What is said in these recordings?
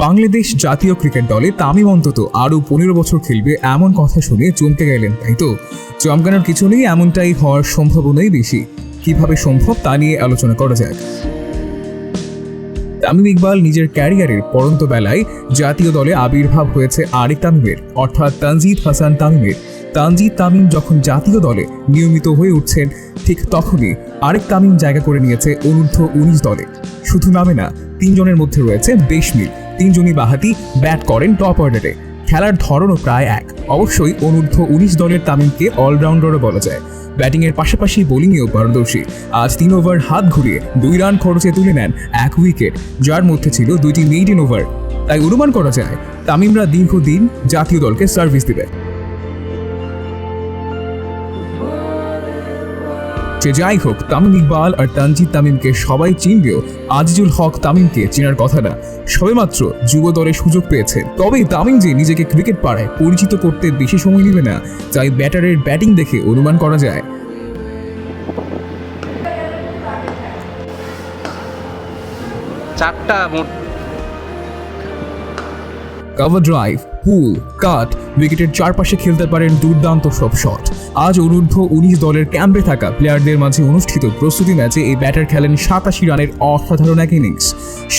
বাংলাদেশ জাতীয় ক্রিকেট দলে তামিম অন্তত আরও পনেরো বছর খেলবে এমন কথা শুনে চমকে গেলেন তাই তো চমকানোর কিছু নেই, এমনটাই হওয়ার সম্ভাবনাই বেশি। কীভাবে সম্ভব তা নিয়ে আলোচনা করা যাক। তামিম ইকবাল নিজের ক্যারিয়ারের পরন্ত বেলায় জাতীয় দলে আবির্ভাব হয়েছে আরেক তামিমের, অর্থাৎ তানজিদ হাসান তামিমের। তানজিদ তামিম যখন জাতীয় দলে নিয়মিত হয়ে উঠছেন, ঠিক তখনই আরেক তামিম জায়গা করে নিয়েছে অনূর্ধ্ব উনিশ দলে। শুধু নামে না, তিনজনের মধ্যে রয়েছে বেশ মিল। তিনজনই বাহাতি ব্যাট করেন টপ অর্ডারে খেলার ধরনও প্রায় এক। অবশ্যই অনূর্ধ্ব উনিশ দলের তামিমকে অলরাউন্ডারও বলা যায়। ব্যাটিংয়ের পাশাপাশি বোলিংয়েও পারদর্শী। আজ তিন ওভার হাত ঘুরিয়ে দুই রান খরচে তুলে নেন এক উইকেট যার মধ্যে ছিল দুইটি মেইডেন ওভার তাই অনুমান করা যায়, তামিমরা দীর্ঘদিন জাতীয় দলকে সার্ভিস দেবে। সে যাই হোক তামিম ইকবাল আর তানজিদ তামিমকে সবাই চিনলেও আজিজুল হক তামিমকে চেনার কথা না। সবেমাত্র যুব দলে সুযোগ পেয়েছে। তবে তামিম যে নিজেকে ক্রিকেট পাড়ায় পরিচিত করতে বেশি সময় নেবে না তাই ব্যাটারের ব্যাটিং দেখে অনুমান করা যায়। চারটা মোট। কভার ড্রাইভ পুল কাট উইকেটের চারপাশে খেলতে পারেন দুর্দান্ত সব শট। আজ অনূর্ধ্ব উনিশ দলের ক্যাম্পে থাকা প্লেয়ারদের মাঝে অনুষ্ঠিত প্রস্তুতি ম্যাচে এই ব্যাটার খেলেন সাতাশি রানের অসাধারণ এক ইনিংস।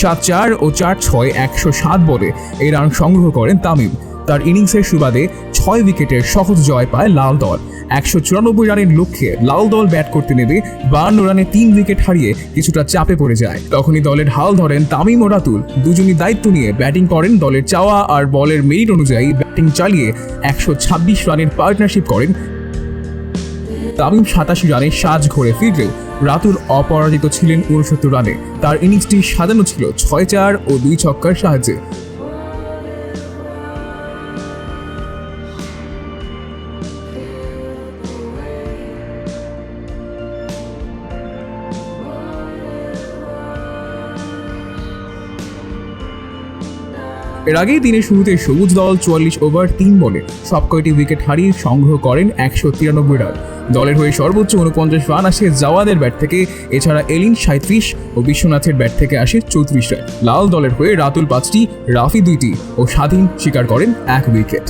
সাত চার ও চার ছয় একশো সাত বলে এই রান সংগ্রহ করেন তামিম। তার ইনিংসের সুবাদে ছয় উইকেটের সহজ জয় পায় লাল দল একশো চুরানব্বই রানের লক্ষ্যে লাল দল ব্যাট করতে নেবে বান্ন রানে তিন উইকেট হারিয়ে কিছুটা চাপে পড়ে যায়। তখনই দলের হাল ধরেন তামিম ও রাতুল। দুজনই দায়িত্ব নিয়ে ব্যাটিং করেন দলের চাওয়া আর বলের মেরিট অনুযায়ী ব্যাটিং চালিয়ে একশো ছাব্বিশ রানের পার্টনারশিপ করেন। তামিম সাতাশি রানে সাজ ঘরে ফিরলেও রাতুল অপরাজিত ছিলেন উনসত্তর রানে। তার ইনিংসটি সাজানো ছিল ছয় চার ও দুই ছক্কার সাহায্যে। এর আগেই তিনি শুরুতে সবুজ দল চুয়াল্লিশ ওভার, তিন বলে সব কয়টি উইকেট হারিয়ে সংগ্রহ করেন একশো তিরানব্বই রান। দলের হয়ে সর্বোচ্চ উনপঞ্চাশ রান আসে জাওয়াদের ব্যাট থেকে। এছাড়া এলিন সাঁত্রিশ ও বিশ্বনাথের ব্যাট থেকে আসে চৌত্রিশ রান। লাল দলের হয়ে রাতুল পাঁচটি, রাফি দুইটি ও স্বাধীন শিকার করেন এক উইকেট।